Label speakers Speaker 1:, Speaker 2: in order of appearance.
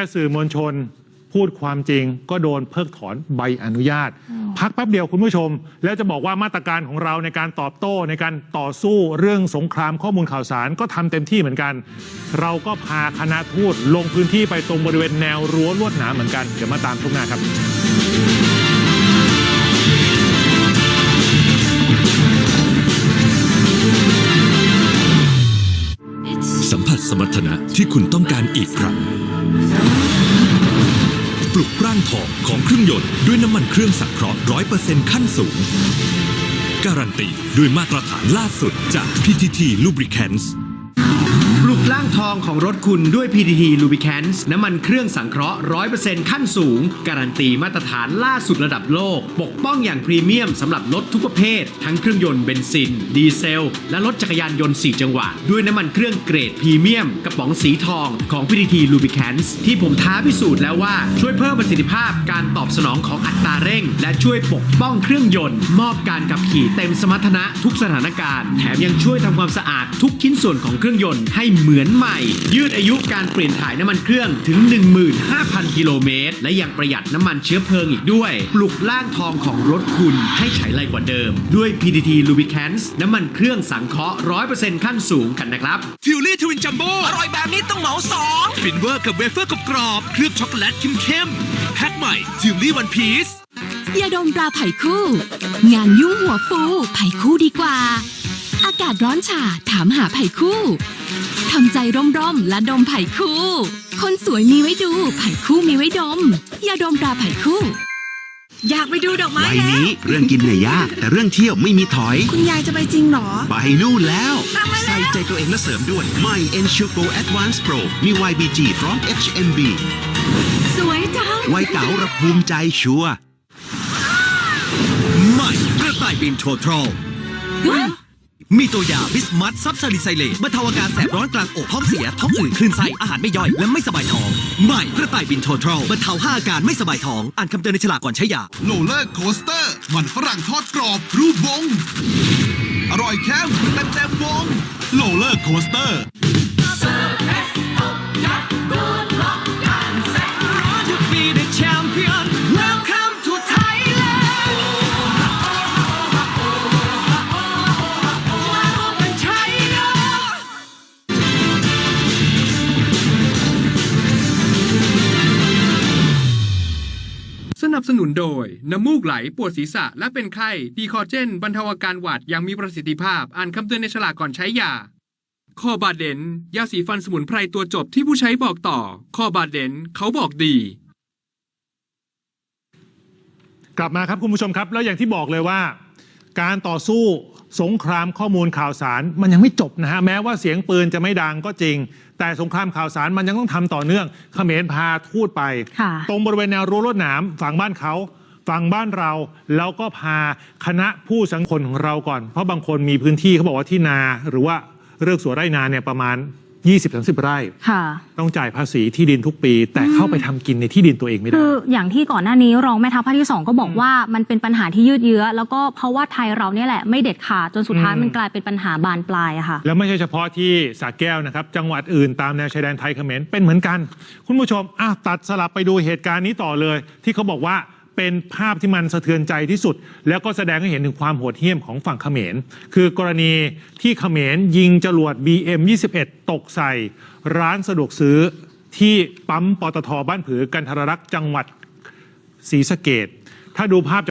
Speaker 1: ค่สื่อมวลชนพูดความจริงก็โดนเพิกถอนใบอนุญาต พักแป๊บเดียวคุณผู้ชม แล้วจะบอกว่ามาตรการของเราในการตอบโต้ในการต่อสู้เรื่องสงครามข้อมูลข่าวสารก็ทำเต็มที่เหมือนกัน เราก็พาคณะทูตลงพื้นที่ไปตรงบริเวณแนวรั้วลวดหนามเหมือนกัน เดี๋ยวมาตามทุกหน้าครับ
Speaker 2: สัมผัสสมรรถนะที่คุณต้องการอีกครั้งปลุกร่า งทองของเครื่องยนต์ด้วยน้ำมันเครื่องสังเคราะห์ร้อยเปอร์เซ็นต์ขั้นสูง การันตีด้วยมาตรฐานล่าสุดจาก PTT Lubricants
Speaker 3: ปลุกล่างทองของรถคุณด้วย PTT Lubricants น้ำมันเครื่องสังเคราะห์ 100%ขั้นสูง การันตีมาตรฐานล่าสุดระดับโลก ปกป้องอย่างพรีเมียมสำหรับรถทุกประเภท ทั้งเครื่องยนต์เบนซิน ดีเซล และรถจักรยานยนต์ 4 จังหวะ ด้วยน้ำมันเครื่องเกรดพรีเมียม กระป๋องสีทองของ PTT Lubricants ที่ผมท้าพิสูจน์แล้วว่าช่วยเพิ่มประสิทธิภาพการตอบสนองของอัตราเร่ง และช่วยปกป้องเครื่องยนต์ มอบการขับขี่เต็มสมรรถนะทุกสถานการณ์ แถมยังช่วยทำความสะอาดทุกชิ้นส่วนของเครื่องยนต์ให้เหมือนใหม่ ยืดอายุการเปลี่ยนถ่ายน้ำมันเครื่องถึง 15,000 กิโลเมตร และยังประหยัดน้ำมันเชื้อเพลิงอีกด้วย ปลุกล่างทองของรถคุณให้ใช้ไรกว่าเดิม ด้วย PTT Lubricants น้ำมันเครื่องสังเคราะห์ 100%ขั้นสูงกันนะครับ
Speaker 4: ทิวลี่ทวินจัมโบ้อร่อยแบบนี้ต้องเหมาสองฟินเวอร์กับเวเฟอร์กรอบๆเคลือบช็อกโกแลตเข้มๆแพ็คใหม่ทิวลี่วันพีซ
Speaker 5: ยาดมตราไผ่คู่ งานยุ่งหัวฟูไผ่คู่ดีกว่า อากาศร้อนฉาถามหาไผ่คู่ทำใจร่มๆและดมไผ่คู่ คนสวยมีไว้ดู ไผ่คู่มีไว้ดมยาดมตราไผ่คู่
Speaker 6: อยากไปดูดอกไม้
Speaker 7: วัย
Speaker 6: แล้ว
Speaker 7: นี้เรื่องกินเนี่ยยาก แต่เรื่องเที่ยวไม่มีถอย
Speaker 6: คุณยายจะไปจริงเหรอ
Speaker 7: ไปนู่นแล้ว
Speaker 6: ตามมาแล้ว
Speaker 7: ใส่ใจตัวเองและเสริมด้วยใหม่ Ensure Advance Pro มี YBG พร้อม HMB
Speaker 6: สวยจัง
Speaker 7: วัยเก๋าระภูมิใจชัวร์
Speaker 4: ใหม่กระต่ายบินโททรล มีตัวยาบิสมัตซับซาลิไซเลตบรรเทาอาการแสบร้อนกลางอกท้องเสีย ท้องอืดคลื่นไส้อาหารไม่ย่อย และไม่สบายท้องใหม่กระต่ายบินโททรลบรรเทาห้าอาการไม่สบายท้อง อ่านคำเตือนในฉลากก่อนใช้ยา
Speaker 8: โรลเลอร์โคสเตอร์ มันฝรั่งทอดกรอบ รูปวง อร่อยแค่เต็มเต็มวงโรลเลอร์โคสเตอร์
Speaker 9: นับสนุนโดย น้ำมูกไหลปวดศีรษะและเป็นไข้ดีคอเจน บรรเทาอาการหวัดอย่างมีประสิทธิภาพ อ่านคำเตือนในฉลากก่อนใช้ยาคอบาเดนยาสีฟันสมุนไพรตัวจบที่ผู้ใช้บอกต่อคอบาเดนเขาบอกดี
Speaker 1: กลับมาครับคุณผู้ชมครับ แล้วอย่างที่บอกเลยว่า การต่อสู้ สงครามข้อมูลข่าวสารมันยังไม่จบนะฮะแม้ว่าเสียงปืนจะไม่ดังก็จริง แต่สงครามข่าวสารมันยังต้องทำต่อเนื่องเขมรพาทูตไป
Speaker 6: ค่ะ
Speaker 1: ตรงบริเวณแนวรั้วรวดหนามฝั่งบ้านเขาฝั่งบ้านเราแล้วก็พาคณะผู้สังคนของเราก่อน เพราะบางคนมีพื้นที่เขาบอกว่าที่นาหรือว่าเรือกสวนไร่นาเนี่ยประมาณ 20-30 ไร่
Speaker 10: ค่ะ
Speaker 1: ต้องจ่ายภาษีที่ดินทุกปี แต่เข้าไปทำกินในที่ดินตัวเองไม่ได้
Speaker 10: คืออย่างที่ก่อนหน้านี้รองแม่ทัพภาคที่สองก็บอกว่ามันเป็นปัญหาที่ยืดเยื้อ แล้วก็เพราะว่าไทยเราเนี่ยแหละไม่เด็ดขาดจนสุดท้าย
Speaker 1: อืม
Speaker 10: มันกลายเป็นปัญหาบานปลายอะค่ะ
Speaker 1: แล้วไม่ใช่เฉพาะที่สระแก้วนะครับ จังหวัดอื่นตามแนวชายแดนไทยเขมรเป็นเหมือนกัน คุณผู้ชมอะตัดสลับไปดูเหตุการณ์นี้ต่อเลย ที่เขาบอกว่า เป็นภาพที่มันสะเทือนใจที่สุด แล้วก็แสดงให้เห็นถึงความโหดเหี้ยมของฝั่งเขมร คือกรณีที่เขมรยิงจรวด BM21 ตกใส่ ร้านสะดวกซื้อที่ปั๊มปตทบ้านผือกันทรรักษ์จังหวัดศรีสะเกดถ้าดูภาพ